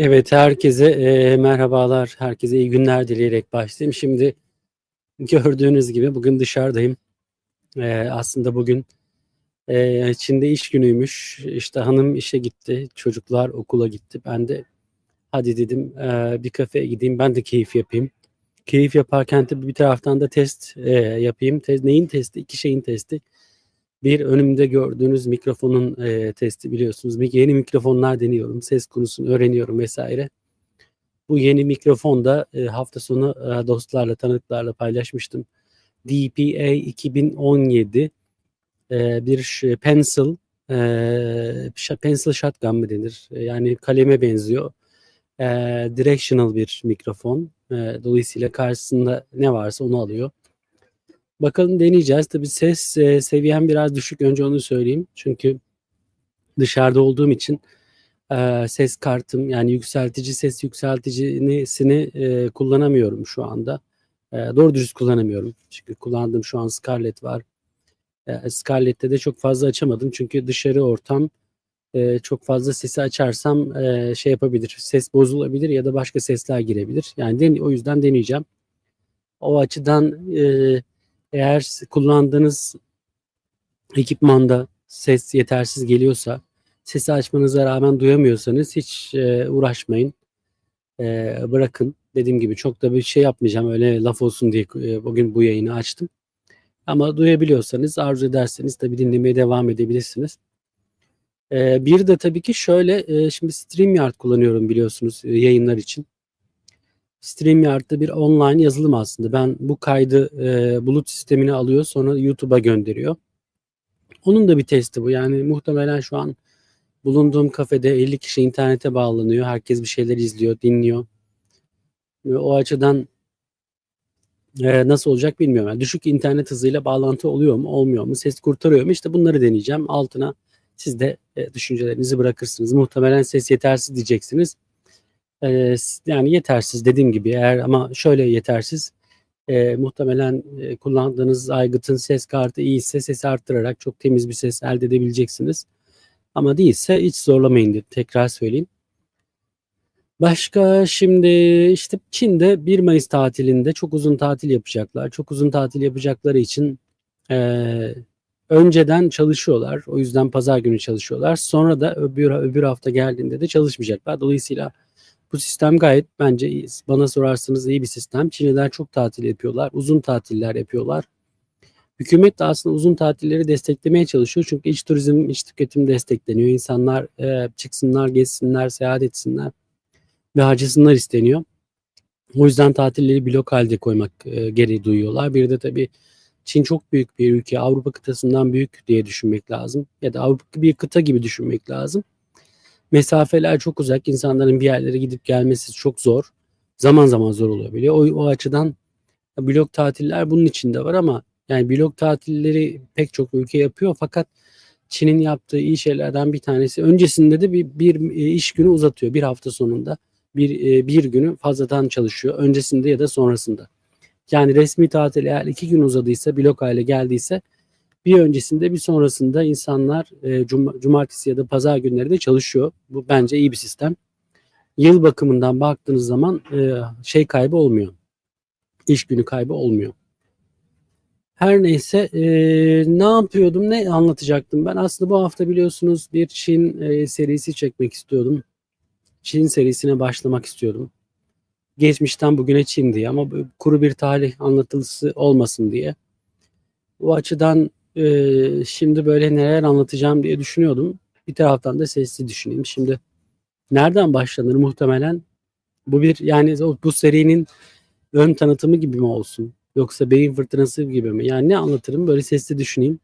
Evet, herkese eee, merhabalar, herkese iyi günler dileyerek başlayayım. Şimdi gördüğünüz gibi bugün dışarıdayım. Eee, aslında bugün eee, Çin'de iş günüymüş. İşte hanım işe gitti, çocuklar okula gitti. Ben de hadi dedim eee, bir kafeye gideyim, ben de keyif yapayım. Keyif yaparken tabii bir taraftan da test eee, yapayım. Tez, neyin testi? İki şeyin testi. Bir önümde gördüğünüz mikrofonun eee, testi biliyorsunuz. Yeni mikrofonlar deniyorum, ses konusunu öğreniyorum vesaire. Bu yeni mikrofon da e, hafta sonu e, dostlarla, tanıdıklarla paylaşmıştım. DPA 2017 e, bir pencil e, pencil shotgun mı denir? E, yani kaleme benziyor. E, directional bir mikrofon. E, dolayısıyla karşısında ne varsa onu alıyor. Bakalım deneyeceğiz. Tabii ses e, seviyem biraz düşük. Önce onu söyleyeyim. Çünkü dışarıda olduğum için e, ses kartım yani yükseltici ses yükselticisini e, kullanamıyorum şu anda. E, doğru dürüst kullanamıyorum. Çünkü kullandığım şu an Scarlett var. E, Scarlett'te de çok fazla açamadım. Çünkü dışarı ortam e, çok fazla sesi açarsam e, şey yapabilir. Ses bozulabilir ya da başka sesler girebilir. Yani den- o yüzden deneyeceğim. O açıdan e, eğer kullandığınız ekipmanda ses yetersiz geliyorsa sesi açmanıza rağmen duyamıyorsanız hiç e, uğraşmayın. E, bırakın. Dediğim gibi çok da bir şey yapmayacağım. Öyle laf olsun diye e, bugün bu yayını açtım. Ama duyabiliyorsanız, arzu ederseniz tabii dinlemeye devam edebilirsiniz. E, bir de tabii ki şöyle, e, şimdi StreamYard kullanıyorum biliyorsunuz e, yayınlar için. StreamYard'da bir online yazılım aslında. Ben bu kaydı e, bulut sistemine alıyor sonra YouTube'a gönderiyor. Onun da bir testi bu. Yani muhtemelen şu an bulunduğum kafede 50 kişi internete bağlanıyor. Herkes bir şeyler izliyor, dinliyor. Ve o açıdan e, nasıl olacak bilmiyorum. Yani düşük internet hızıyla bağlantı oluyor mu, olmuyor mu? Ses kurtarıyor mu? İşte bunları deneyeceğim. Altına siz de e, düşüncelerinizi bırakırsınız. Muhtemelen ses yetersiz diyeceksiniz. E, s- yani yetersiz dediğim gibi eğer ama şöyle yetersiz. E, muhtemelen e, kullandığınız aygıtın ses kartı iyiyse sesi arttırarak çok temiz bir ses elde edebileceksiniz. Ama değilse hiç zorlamayın diye tekrar söyleyeyim. Başka şimdi işte Çin'de 1 Mayıs tatilinde çok uzun tatil yapacaklar. Çok uzun tatil yapacakları için eee, önceden çalışıyorlar. O yüzden pazar günü çalışıyorlar. Sonra da öbür, öbür hafta geldiğinde de çalışmayacaklar. Dolayısıyla bu sistem gayet bence iyi. bana sorarsanız iyi bir sistem. Çinliler çok tatil yapıyorlar. Uzun tatiller yapıyorlar. Hükümet de aslında uzun tatilleri desteklemeye çalışıyor. Çünkü iç turizm, iç tüketim destekleniyor. İnsanlar e, çıksınlar, gezsinler, seyahat etsinler ve harcasınlar isteniyor. O yüzden tatilleri blok halde koymak e, gereği duyuyorlar. Bir de tabii Çin çok büyük bir ülke. Avrupa kıtasından büyük diye düşünmek lazım. Ya da Avrupa bir kıta gibi düşünmek lazım. Mesafeler çok uzak. İnsanların bir yerlere gidip gelmesi çok zor. Zaman zaman zor olabiliyor. O, o açıdan blok tatiller bunun içinde var ama yani blok tatilleri pek çok ülke yapıyor fakat Çin'in yaptığı iyi şeylerden bir tanesi öncesinde de bir, bir e, iş günü uzatıyor. Bir hafta sonunda bir, e, bir günü fazladan çalışıyor. Öncesinde ya da sonrasında. Yani resmi tatil eğer iki gün uzadıysa blok hale geldiyse bir öncesinde bir sonrasında insanlar e, cum- cumartesi ya da pazar günleri de çalışıyor. Bu bence iyi bir sistem. Yıl bakımından baktığınız zaman e, şey kaybı olmuyor. İş günü kaybı olmuyor. Her neyse eee, ne yapıyordum, ne anlatacaktım ben? Aslında bu hafta biliyorsunuz bir Çin eee, serisi çekmek istiyordum. Çin serisine başlamak istiyordum. Geçmişten bugüne Çin diye ama kuru bir tarih anlatılısı olmasın diye. Bu açıdan eee, şimdi böyle neler anlatacağım diye düşünüyordum. Bir taraftan da sesli düşüneyim. Şimdi nereden başlanır muhtemelen? Bu bir yani bu serinin ön tanıtımı gibi mi olsun? Yoksa beyin fırtınası gibi mi? Yani ne anlatırım böyle sesli düşüneyim.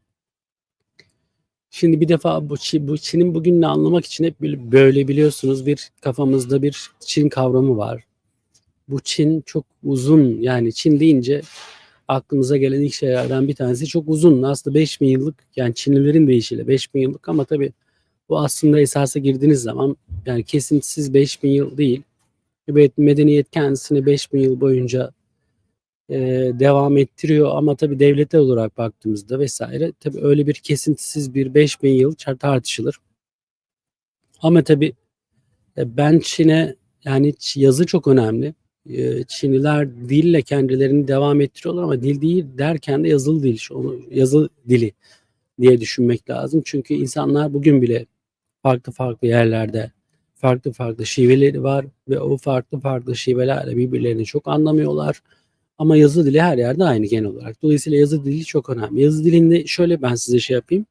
Şimdi bir defa bu, Çi- bu Çin'in bugününü anlamak için hep böyle biliyorsunuz bir kafamızda bir Çin kavramı var. Bu Çin çok uzun yani Çin deyince aklımıza gelen ilk şeylerden bir tanesi çok uzun. Aslında 5000 yıllık yani Çinlilerin deyişiyle 5000 yıllık ama tabii bu aslında esasa girdiğiniz zaman yani kesintisiz 5000 yıl değil. Medeniyet kendisini 5000 yıl boyunca e, devam ettiriyor ama tabii devletler olarak baktığımızda vesaire tabii öyle bir kesintisiz bir 5000 yıl tartışılır. Ama tabii e, ben Çin'e Yani yazı çok önemli. Eee, Çinliler dille kendilerini devam ettiriyorlar ama dil değil derken de yazılı dil, onu yazı dili diye düşünmek lazım. Çünkü insanlar bugün bile farklı farklı yerlerde farklı farklı şiveleri var ve o farklı farklı şivelerle birbirlerini çok anlamıyorlar. Ama yazı dili her yerde aynı genel olarak. Dolayısıyla yazı dili çok önemli. Yazı dilinde şöyle ben size şey yapayım.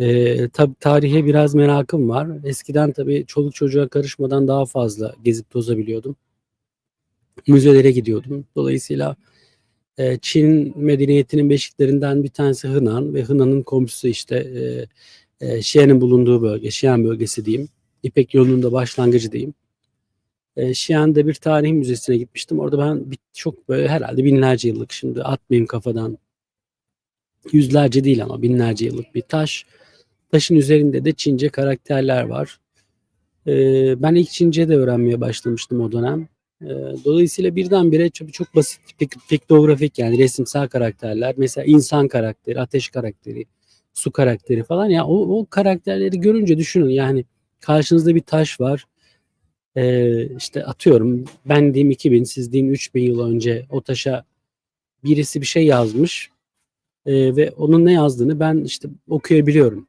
Ee, tabii tarihe biraz merakım var. Eskiden tabii çoluk çocuğa karışmadan daha fazla gezip tozabiliyordum. Müzelere gidiyordum. Dolayısıyla e, Çin medeniyetinin beşiklerinden bir tanesi Hınan ve Hınan'ın komşusu işte e, e, Xi'an'ın bulunduğu bölge, Xi'an bölgesi diyeyim. İpek yolunun da başlangıcı diyeyim. E, Xi'an'da bir tarih müzesine gitmiştim. Orada ben bir, çok böyle herhalde binlerce yıllık şimdi atmayayım kafadan. Yüzlerce değil ama binlerce yıllık bir taş. Taşın üzerinde de Çince karakterler var. E, ben ilk Çince de öğrenmeye başlamıştım o dönem. E, dolayısıyla birdenbire çok, çok basit pik- piktografik yani resimsel karakterler. Mesela insan karakteri, ateş karakteri, su karakteri falan. Ya o, o karakterleri görünce düşünün yani karşınızda bir taş var. Ee, işte atıyorum ben diyeyim 2000 siz diyeyim 3000 yıl önce o taşa birisi bir şey yazmış Ee, ve onun ne yazdığını ben işte okuyabiliyorum.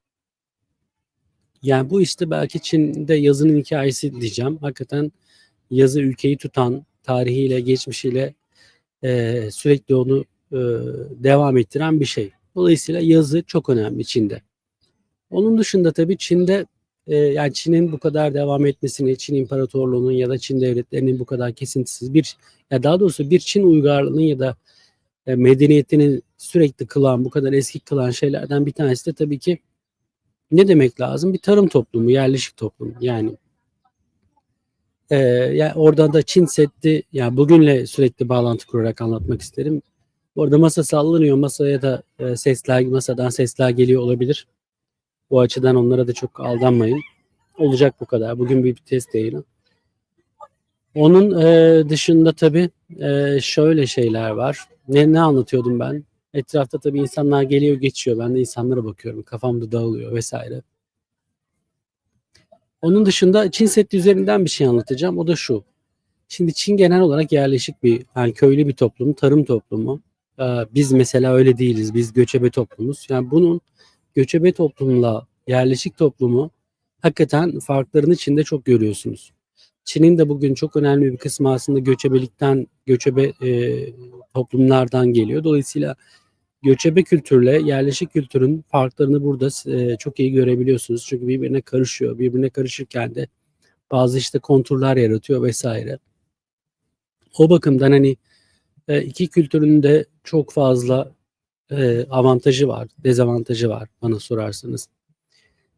Yani bu işte belki Çin'de yazının hikayesi diyeceğim. Hakikaten yazı ülkeyi tutan, tarihiyle, geçmişiyle e, sürekli onu e, devam ettiren bir şey. Dolayısıyla yazı çok önemli Çin'de. Onun dışında tabii Çin'de e, yani Çin'in bu kadar devam etmesini, Çin İmparatorluğu'nun ya da Çin devletlerinin bu kadar kesintisiz bir ya daha doğrusu bir Çin uygarlığının ya da e, medeniyetinin sürekli kılan, bu kadar eski kılan şeylerden bir tanesi de tabii ki ne demek lazım? Bir tarım toplumu, yerleşik toplum. Yani e, yani orada da Çin Seddi, yani bugünle sürekli bağlantı kurarak anlatmak isterim. Orada masa sallanıyor, masaya da e, sesler, masadan sesler geliyor olabilir. Bu açıdan onlara da çok aldanmayın. Olacak bu kadar. Bugün bir test yayını. Onun e, dışında tabii e, şöyle şeyler var. Ne, ne anlatıyordum ben? Etrafta tabii insanlar geliyor geçiyor. Ben de insanlara bakıyorum. Kafamda dağılıyor vesaire. Onun dışında Çin Seddi üzerinden bir şey anlatacağım. O da şu. Şimdi Çin genel olarak yerleşik bir, yani köylü bir toplum, tarım toplumu. Ee, biz mesela öyle değiliz. Biz göçebe toplumuz. Yani bunun göçebe toplumla yerleşik toplumu hakikaten farklarını Çin'de çok görüyorsunuz. Çin'in de bugün çok önemli bir kısmı aslında göçebelikten, göçebe e, toplumlardan geliyor. Dolayısıyla göçebe kültürle yerleşik kültürün farklarını burada e, çok iyi görebiliyorsunuz. Çünkü birbirine karışıyor. Birbirine karışırken de bazı işte konturlar yaratıyor vesaire. O bakımdan hani e, iki kültürün de çok fazla e, avantajı var, dezavantajı var bana sorarsanız.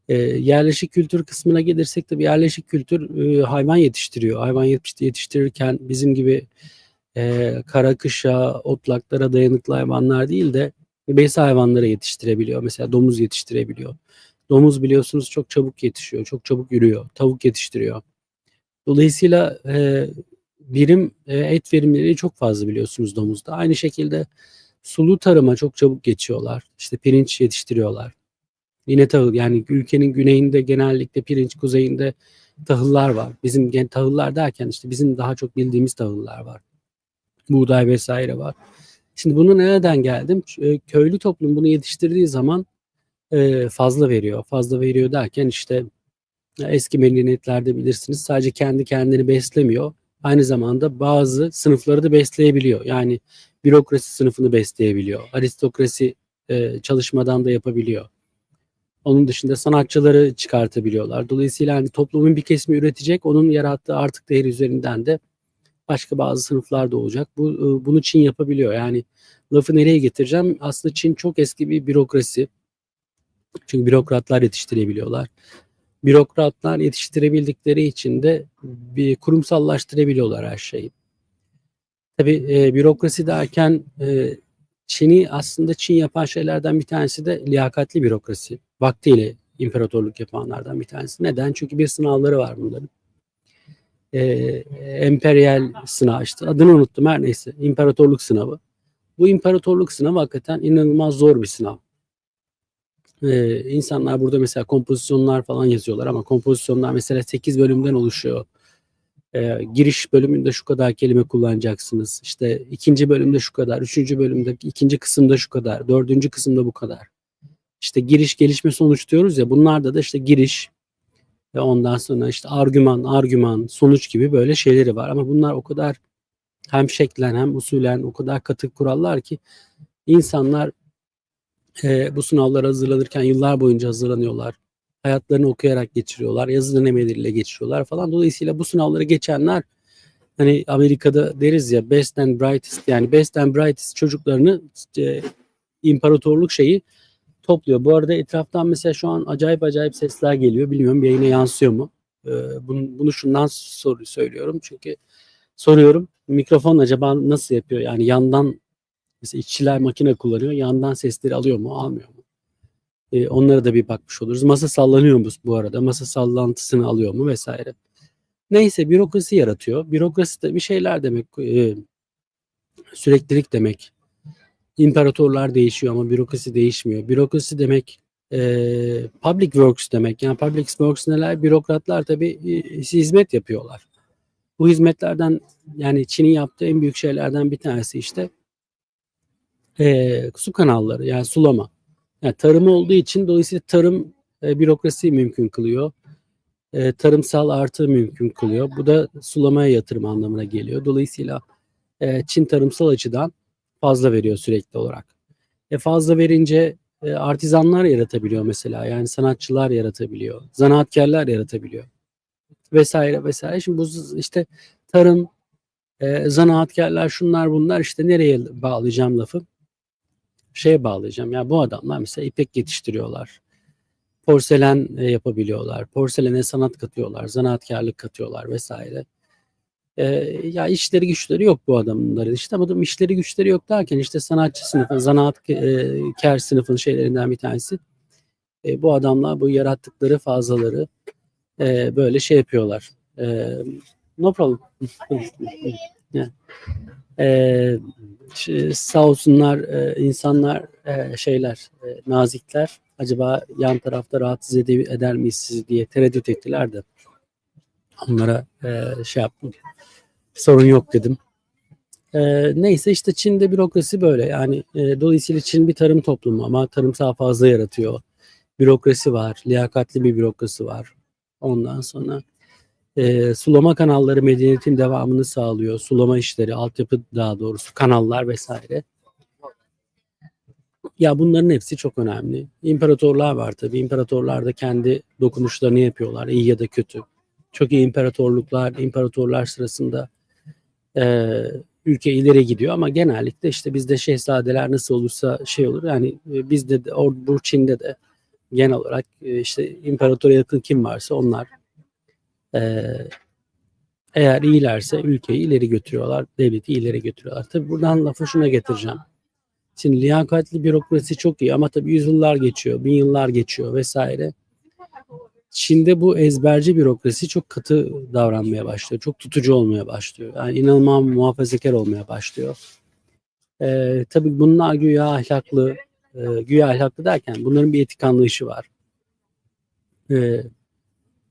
E, yerleşik kültür kısmına gelirsek tabii yerleşik kültür e, hayvan yetiştiriyor. Hayvan yetiş- yetiştirirken bizim gibi e, kara otlaklara dayanıklı hayvanlar değil de besi hayvanları yetiştirebiliyor. Mesela domuz yetiştirebiliyor. Domuz biliyorsunuz çok çabuk yetişiyor, çok çabuk yürüyor. Tavuk yetiştiriyor. Dolayısıyla e, birim e, et verimleri çok fazla biliyorsunuz domuzda. Aynı şekilde sulu tarıma çok çabuk geçiyorlar. İşte pirinç yetiştiriyorlar. Yine tahıl yani ülkenin güneyinde genellikle pirinç, kuzeyinde tahıllar var. Bizim tahıllar derken işte bizim daha çok bildiğimiz tahıllar var. Buğday vesaire var. Şimdi bunu nereden geldim? E, Köylü toplum bunu yetiştirdiği zaman e, fazla veriyor. Fazla veriyor derken işte ya eski medeniyetlerde bilirsiniz sadece kendi kendini beslemiyor. Aynı zamanda bazı sınıfları da besleyebiliyor. Yani bürokrasi sınıfını besleyebiliyor. Aristokrasi e, çalışmadan da yapabiliyor. Onun dışında sanatçıları çıkartabiliyorlar. Dolayısıyla hani toplumun bir kesimi üretecek, onun yarattığı artık değer üzerinden de başka bazı sınıflar da olacak. Bu e, bunu Çin yapabiliyor. Yani lafı nereye getireceğim? Aslında Çin çok eski bir bürokrasi. Çünkü bürokratlar yetiştirebiliyorlar. Bürokratlar yetiştirebildikleri için de bir kurumsallaştırabiliyorlar her şeyi. Tabii e, bürokrasi derken e, Çin'i aslında Çin yapan şeylerden bir tanesi de liyakatli bürokrasi. Vaktiyle imparatorluk yapanlardan bir tanesi. Neden? Çünkü bir sınavları var bunların. E, emperyal sınav işte adını unuttum her neyse. İmparatorluk sınavı. Bu imparatorluk sınavı hakikaten inanılmaz zor bir sınav. Ee, insanlar burada mesela kompozisyonlar falan yazıyorlar ama kompozisyonlar mesela 8 bölümden oluşuyor. e, giriş bölümünde şu kadar kelime kullanacaksınız. İşte ikinci bölümde şu kadar, üçüncü bölümde ikinci kısımda şu kadar, dördüncü kısımda bu kadar. İşte giriş, gelişme, sonuç diyoruz ya. Bunlarda da işte giriş ve ondan sonra işte argüman, argüman, sonuç gibi böyle şeyleri var. Ama bunlar o kadar hem şeklen hem usulen o kadar katı kurallar ki insanlar e, bu sınavlara hazırlanırken yıllar boyunca hazırlanıyorlar. Hayatlarını okuyarak geçiriyorlar. Yazı denemeleriyle geçiriyorlar falan. Dolayısıyla bu sınavları geçenler hani Amerika'da deriz ya best and brightest yani best and brightest çocuklarını e, imparatorluk şeyi topluyor. Bu arada etraftan mesela şu an acayip acayip sesler geliyor. Bilmiyorum yayına yansıyor mu? Ee, bunu, bunu şundan soru söylüyorum. Çünkü soruyorum mikrofon acaba nasıl yapıyor? Yani yandan mesela işçiler makine kullanıyor. Yandan sesleri alıyor mu almıyor mu? Ee, onlara da bir bakmış oluruz. Masa sallanıyor mu bu arada? Masa sallantısını alıyor mu vesaire. Neyse bürokrasi yaratıyor. Bürokrasi de bir şeyler demek. E, süreklilik demek. İmparatorlar değişiyor ama bürokrasi değişmiyor. Bürokrasi demek e, public works demek. Yani public works neler? Bürokratlar tabii e, hizmet yapıyorlar. Bu hizmetlerden yani Çin'in yaptığı en büyük şeylerden bir tanesi işte e, su kanalları yani sulama. Yani tarım olduğu için dolayısıyla tarım e, bürokrasi mümkün kılıyor. E, tarımsal artı mümkün kılıyor. Bu da sulamaya yatırım anlamına geliyor. Dolayısıyla e, Çin tarımsal açıdan fazla veriyor sürekli olarak. E fazla verince e, artizanlar yaratabiliyor mesela. Yani sanatçılar yaratabiliyor. Zanaatkarlar yaratabiliyor. Vesaire vesaire. Şimdi bu işte tarım, e, zanaatkarlar şunlar bunlar işte nereye bağlayacağım lafı? Şeye bağlayacağım. Ya bu adamlar mesela ipek yetiştiriyorlar. Porselen e, yapabiliyorlar. Porselene sanat katıyorlar. Zanaatkarlık katıyorlar vesaire. E, ya işleri güçleri yok bu adamların işte ama işleri güçleri yok derken işte sanatçı sınıfı, zanaatkar sınıfın şeylerinden bir tanesi. E, bu adamlar bu yarattıkları fazlaları e, böyle şey yapıyorlar. E, no problem. yeah. e, sağ olsunlar e, insanlar e, şeyler e, nazikler acaba yan tarafta rahatsız ede- eder miyiz sizi diye tereddüt ettiler de onlara e, şey yaptım sorun yok dedim. Ee, neyse işte Çin'de bürokrasi böyle yani e, dolayısıyla Çin bir tarım toplumu ama tarımsal fazla yaratıyor. Bürokrasi var, liyakatli bir bürokrasi var. Ondan sonra e, sulama kanalları medeniyetin devamını sağlıyor. Sulama işleri, altyapı daha doğrusu kanallar vesaire. Ya bunların hepsi çok önemli. İmparatorlar var tabii. İmparatorlar da kendi dokunuşlarını yapıyorlar iyi ya da kötü. Çok iyi imparatorluklar, imparatorlar sırasında e, ülke ileri gidiyor ama genellikle işte bizde şehzadeler nasıl olursa şey olur yani e, bizde de or- bu Çin'de de genel olarak e, işte imparatora yakın kim varsa onlar e, eğer iyilerse ülkeyi ileri götürüyorlar, devleti ileri götürüyorlar. Tabi buradan lafı şuna getireceğim. Şimdi liyakatli bürokrasi çok iyi ama tabii yüzyıllar geçiyor, bin yıllar geçiyor vesaire. Çin'de bu ezberci bürokrasi çok katı davranmaya başlıyor. Çok tutucu olmaya başlıyor. Yani inanılmaz muhafazakar olmaya başlıyor. Ee, tabii bunlar güya ahlaklı, e, güya ahlaklı derken bunların bir etik anlayışı var. Ee,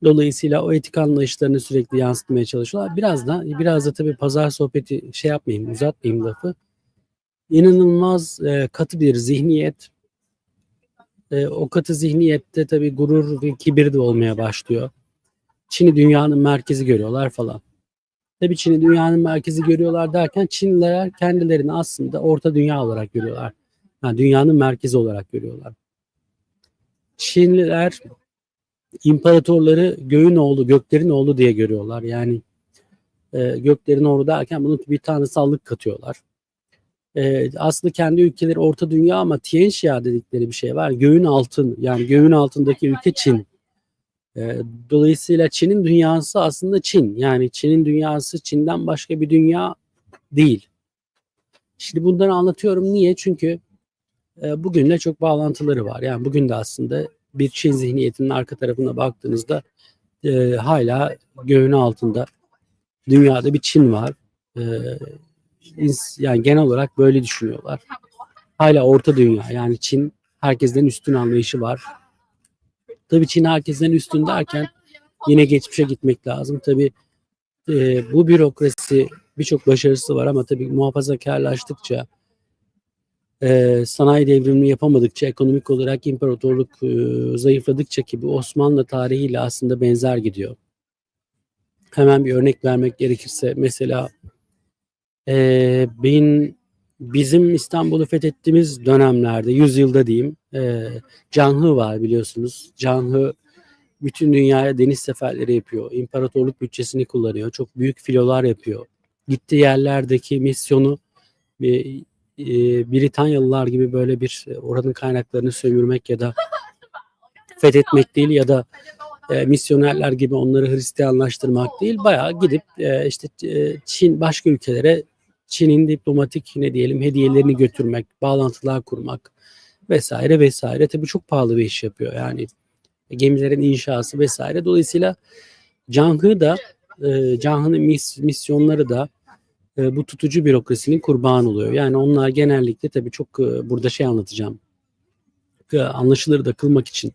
dolayısıyla o etik anlayışlarını sürekli yansıtmaya çalışıyorlar. Biraz da biraz da tabii pazar sohbeti şey yapmayayım, uzatmayayım lafı. İnanılmaz e, katı bir zihniyet, e, o katı zihniyette tabii gurur ve kibir de olmaya başlıyor. Çin'i dünyanın merkezi görüyorlar falan. Tabii Çin'i dünyanın merkezi görüyorlar derken Çinliler kendilerini aslında orta dünya olarak görüyorlar. Yani dünyanın merkezi olarak görüyorlar. Çinliler imparatorları göğün oğlu, göklerin oğlu diye görüyorlar. Yani e, göklerin oğlu derken bunu bir tanrısallık katıyorlar e, aslında kendi ülkeleri orta dünya ama Tianxia dedikleri bir şey var. Göğün altın yani göğün altındaki ülke Çin. E, dolayısıyla Çin'in dünyası aslında Çin. Yani Çin'in dünyası Çin'den başka bir dünya değil. Şimdi bunları anlatıyorum. Niye? Çünkü e, bugünle çok bağlantıları var. Yani bugün de aslında bir Çin zihniyetinin arka tarafına baktığınızda e, hala göğün altında dünyada bir Çin var. E, yani genel olarak böyle düşünüyorlar. Hala orta dünya yani Çin herkesten üstün anlayışı var. Tabii Çin herkesten üstün derken yine geçmişe gitmek lazım. Tabii e, bu bürokrasi birçok başarısı var ama tabii muhafazakarlaştıkça e, sanayi devrimini yapamadıkça ekonomik olarak imparatorluk e, zayıfladıkça ki bu Osmanlı tarihiyle aslında benzer gidiyor. Hemen bir örnek vermek gerekirse mesela e, bin bizim İstanbul'u fethettiğimiz dönemlerde, yüzyılda diyeyim, e, Canhı var biliyorsunuz. Canhı bütün dünyaya deniz seferleri yapıyor. İmparatorluk bütçesini kullanıyor. Çok büyük filolar yapıyor. Gittiği yerlerdeki misyonu e, e, Britanyalılar gibi böyle bir oranın kaynaklarını sömürmek ya da fethetmek değil ya da e, misyonerler gibi onları Hristiyanlaştırmak değil. Bayağı gidip e, işte e, Çin başka ülkelere Çin'in diplomatik ne diyelim hediyelerini götürmek, bağlantılar kurmak vesaire vesaire. Tabii çok pahalı bir iş yapıyor. Yani gemilerin inşası vesaire. Dolayısıyla Canhı da e, Canhı'nın mis, misyonları da e, bu tutucu bürokrasinin kurbanı oluyor. Yani onlar genellikle tabii çok e, burada şey anlatacağım. E, anlaşılır da kılmak için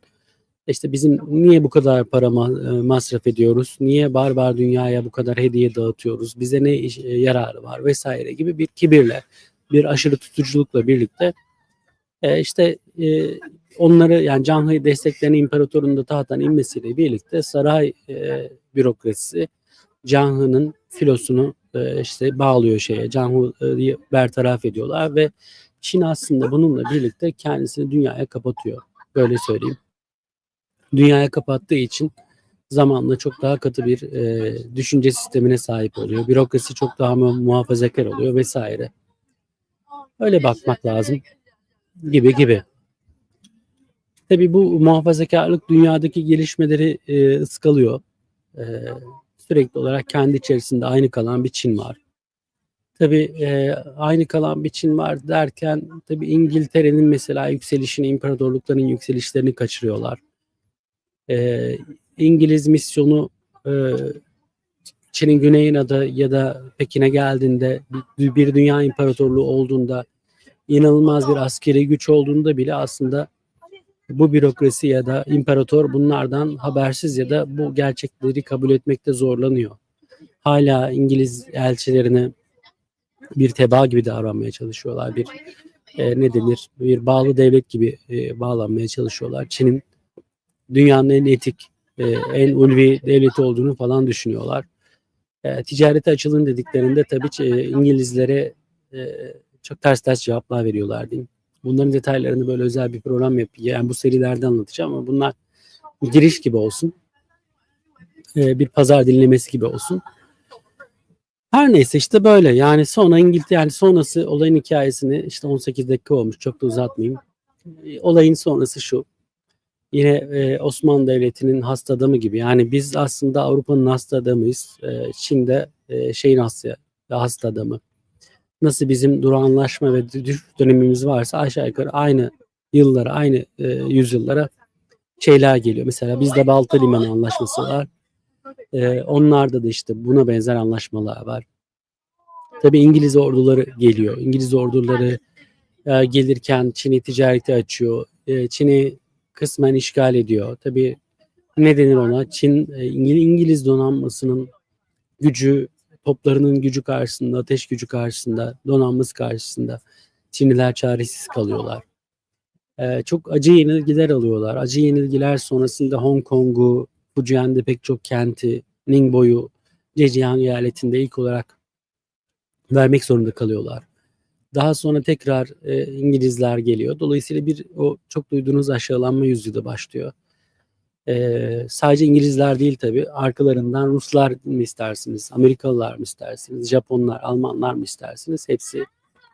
işte bizim niye bu kadar para e, masraf ediyoruz? Niye barbar dünyaya bu kadar hediye dağıtıyoruz? Bize ne e, yararı var vesaire gibi bir kibirle, bir aşırı tutuculukla birlikte e, işte e, onları yani Canhı desteklerini imparatorun da tahttan inmesiyle birlikte saray e, bürokrasisi Canhı'nın filosunu e, işte bağlıyor şeye. Canhı'yı bertaraf ediyorlar ve Çin aslında bununla birlikte kendisini dünyaya kapatıyor. Böyle söyleyeyim. Dünyaya kapattığı için zamanla çok daha katı bir e, düşünce sistemine sahip oluyor. Bürokrasi çok daha mu- muhafazakar oluyor vesaire. Öyle bakmak lazım gibi gibi. Tabii bu muhafazakarlık dünyadaki gelişmeleri e, ıskalıyor. E, sürekli olarak kendi içerisinde aynı kalan bir Çin var. Tabii e, aynı kalan bir Çin var derken tabii İngiltere'nin mesela yükselişini, imparatorlukların yükselişlerini kaçırıyorlar. E, İngiliz misyonu e, Çin'in güneyine da ya da Pekin'e geldiğinde bir, dünya imparatorluğu olduğunda inanılmaz bir askeri güç olduğunda bile aslında bu bürokrasi ya da imparator bunlardan habersiz ya da bu gerçekleri kabul etmekte zorlanıyor. Hala İngiliz elçilerine bir tebaa gibi davranmaya çalışıyorlar. Bir e, ne denir? Bir bağlı devlet gibi e, bağlanmaya çalışıyorlar. Çin'in dünyanın en etik, e, en ulvi devleti olduğunu falan düşünüyorlar. E, ticarete açılın dediklerinde tabii e, İngilizlere e, çok ters ters cevaplar veriyorlar diyeyim. Bunların detaylarını böyle özel bir program yap. Yani bu serilerde anlatacağım ama bunlar giriş gibi olsun. Bir pazar dinlemesi gibi olsun. Her neyse işte böyle. Yani sonra İngiltere yani sonrası olayın hikayesini işte 18 dakika olmuş. Çok da uzatmayayım. Olayın sonrası şu. Yine e, Osmanlı Devleti'nin hasta adamı gibi. Yani biz aslında Avrupa'nın hasta adamıyız. E, Çin'de e, şeyin hasta, hasta adamı nasıl bizim durağanlaşma ve düşüş dönemimiz varsa aşağı yukarı aynı yıllara, aynı e, yüzyıllara şeyler geliyor. Mesela bizde Balta Limanı Anlaşması var. E, onlarda da işte buna benzer anlaşmalar var. Tabii İngiliz orduları geliyor. İngiliz orduları e, gelirken Çin'i ticareti açıyor. E, Çin'i kısmen işgal ediyor. Tabii ne denir ona? Çin e, İngiliz, donanmasının gücü toplarının gücü karşısında, ateş gücü karşısında, donanması karşısında Çinliler çaresiz kalıyorlar. Ee, çok acı yenilgiler alıyorlar. Acı yenilgiler sonrasında Hong Kong'u, Fujian'da pek çok kenti, Ningbo'yu, Zhejiang eyaletinde ilk olarak vermek zorunda kalıyorlar. Daha sonra tekrar e, İngilizler geliyor. Dolayısıyla bir o çok duyduğunuz aşağılanma yüzyılı başlıyor. Ee, sadece İngilizler değil tabi arkalarından Ruslar mı istersiniz, Amerikalılar mı istersiniz, Japonlar, Almanlar mı istersiniz hepsi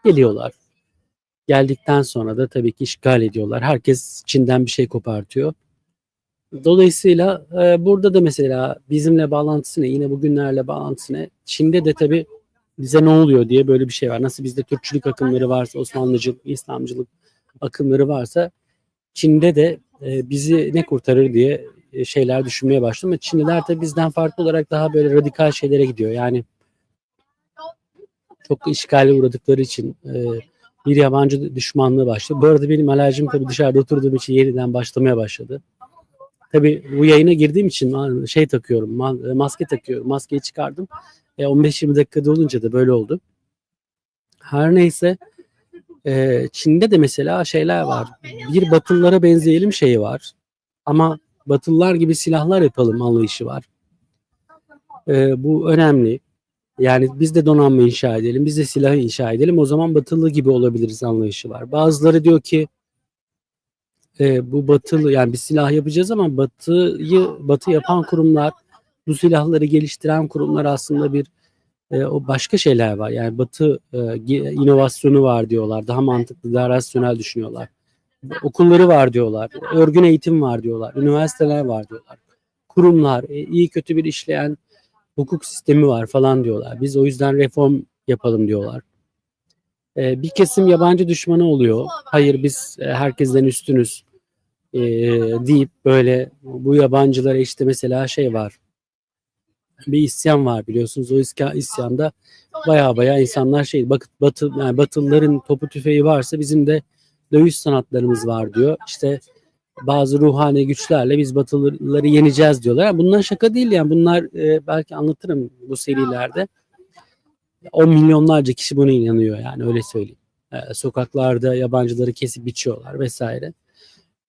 geliyorlar. Geldikten sonra da tabii ki işgal ediyorlar. Herkes Çin'den bir şey kopartıyor. Dolayısıyla e, burada da mesela bizimle bağlantısı ne, yine bugünlerle bağlantısı ne? Çin'de de tabii bize ne oluyor diye böyle bir şey var. Nasıl bizde Türkçülük akımları varsa, Osmanlıcılık, İslamcılık akımları varsa Çin'de de e, bizi ne kurtarır diye e, şeyler düşünmeye başladım. Ama Çinliler de bizden farklı olarak daha böyle radikal şeylere gidiyor. Yani çok işgale uğradıkları için e, bir yabancı düşmanlığı başladı. Bu arada benim alerjim tabii dışarıda oturduğum için yeniden başlamaya başladı. Tabii bu yayına girdiğim için şey takıyorum, ma- maske takıyorum. Maskeyi çıkardım. E, 15-20 dakikada olunca da böyle oldu. Her neyse e, Çin'de de mesela şeyler var. Bir Batılılara benzeyelim şeyi var. Ama Batılılar gibi silahlar yapalım anlayışı var. E, bu önemli. Yani biz de donanma inşa edelim, biz de silah inşa edelim. O zaman Batılı gibi olabiliriz anlayışı var. Bazıları diyor ki e, bu Batılı yani bir silah yapacağız ama Batı'yı Batı yapan kurumlar, bu silahları geliştiren kurumlar aslında bir e, o başka şeyler var. Yani Batı e, inovasyonu var diyorlar. Daha mantıklı, daha rasyonel düşünüyorlar. Okulları var diyorlar. Örgün eğitim var diyorlar. Üniversiteler var diyorlar. Kurumlar, e, iyi kötü bir işleyen hukuk sistemi var falan diyorlar. Biz o yüzden reform yapalım diyorlar. E, bir kesim yabancı düşmanı oluyor. Hayır biz e, herkesten üstünüz e, deyip böyle bu yabancılara işte mesela şey var. Bir isyan var biliyorsunuz. O isyan, isyanda baya baya insanlar şey batı, batı yani batılıların topu tüfeği varsa bizim de dövüş sanatlarımız var diyor. İşte bazı ruhani güçlerle biz batılıları yeneceğiz diyorlar. Yani bunlar şaka değil yani bunlar e, belki anlatırım bu serilerde. O milyonlarca kişi buna inanıyor yani öyle söyleyeyim. E, sokaklarda yabancıları kesip biçiyorlar vesaire.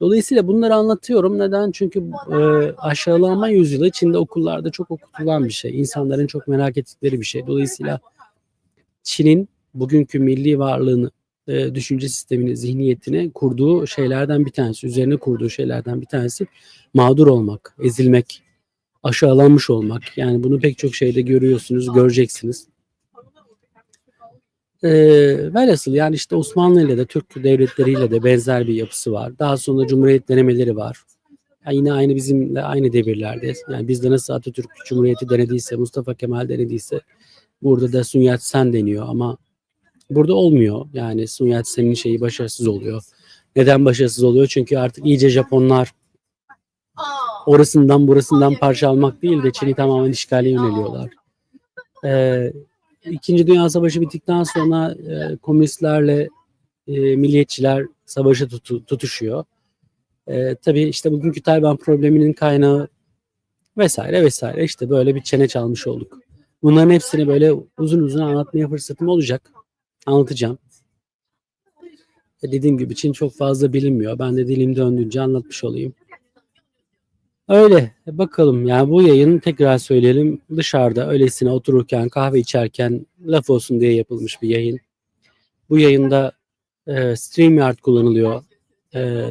Dolayısıyla bunları anlatıyorum. Neden? Çünkü e, aşağılanma yüzyılı Çin'de okullarda çok okutulan bir şey. İnsanların çok merak ettikleri bir şey. Dolayısıyla Çin'in bugünkü milli varlığını, e, düşünce sistemini, zihniyetini kurduğu şeylerden bir tanesi, üzerine kurduğu şeylerden bir tanesi mağdur olmak, ezilmek, aşağılanmış olmak. Yani bunu pek çok şeyde görüyorsunuz, göreceksiniz. E, velhasıl yani işte Osmanlı ile de Türk devletleriyle de benzer bir yapısı var. Daha sonra Cumhuriyet denemeleri var. Yani yine aynı bizimle aynı devirlerde. Yani bizde nasıl Atatürk Cumhuriyeti denediyse, Mustafa Kemal denediyse burada da Sun Yat-sen deniyor ama burada olmuyor. Yani Sun Yat-sen'in şeyi başarısız oluyor. Neden başarısız oluyor? Çünkü artık iyice Japonlar orasından burasından parça almak değil de Çin'i tamamen işgale yöneliyorlar. Ee, İkinci Dünya Savaşı bittikten sonra e, komünistlerle e, milliyetçiler savaşa tutu- tutuşuyor. E, tabii işte bugünkü Tayvan probleminin kaynağı vesaire vesaire işte böyle bir çene çalmış olduk. Bunların hepsini böyle uzun uzun anlatmaya fırsatım olacak. Anlatacağım. E, dediğim gibi Çin çok fazla bilinmiyor. Ben de dilim döndüğünce anlatmış olayım. Öyle E, bakalım yani bu yayın tekrar söyleyelim dışarıda öylesine otururken kahve içerken laf olsun diye yapılmış bir yayın. Bu yayında e, StreamYard kullanılıyor. E,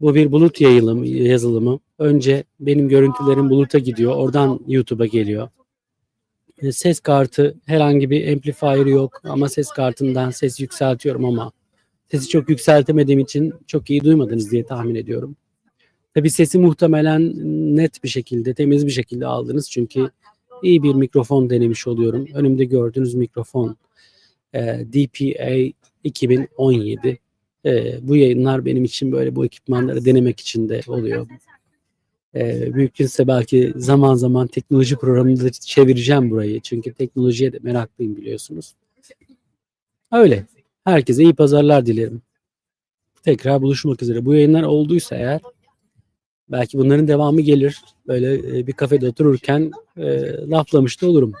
bu bir bulut yayılım, yazılımı. Önce benim görüntülerim buluta gidiyor. Oradan YouTube'a geliyor. E, ses kartı herhangi bir amplifier yok ama ses kartından ses yükseltiyorum ama sesi çok yükseltemediğim için çok iyi duymadınız diye tahmin ediyorum. Tabii sesi muhtemelen net bir şekilde, temiz bir şekilde aldınız. Çünkü iyi bir mikrofon denemiş oluyorum. Önümde gördüğünüz mikrofon e, DPA 2017. E, bu yayınlar benim için böyle bu ekipmanları denemek için de oluyor. E, mümkünse belki zaman zaman teknoloji programında çevireceğim burayı. Çünkü teknolojiye de meraklıyım biliyorsunuz. Öyle. Herkese iyi pazarlar dilerim. Tekrar buluşmak üzere. Bu yayınlar olduysa eğer Belki bunların devamı gelir. Böyle e, bir kafede otururken e, laflamış da olurum.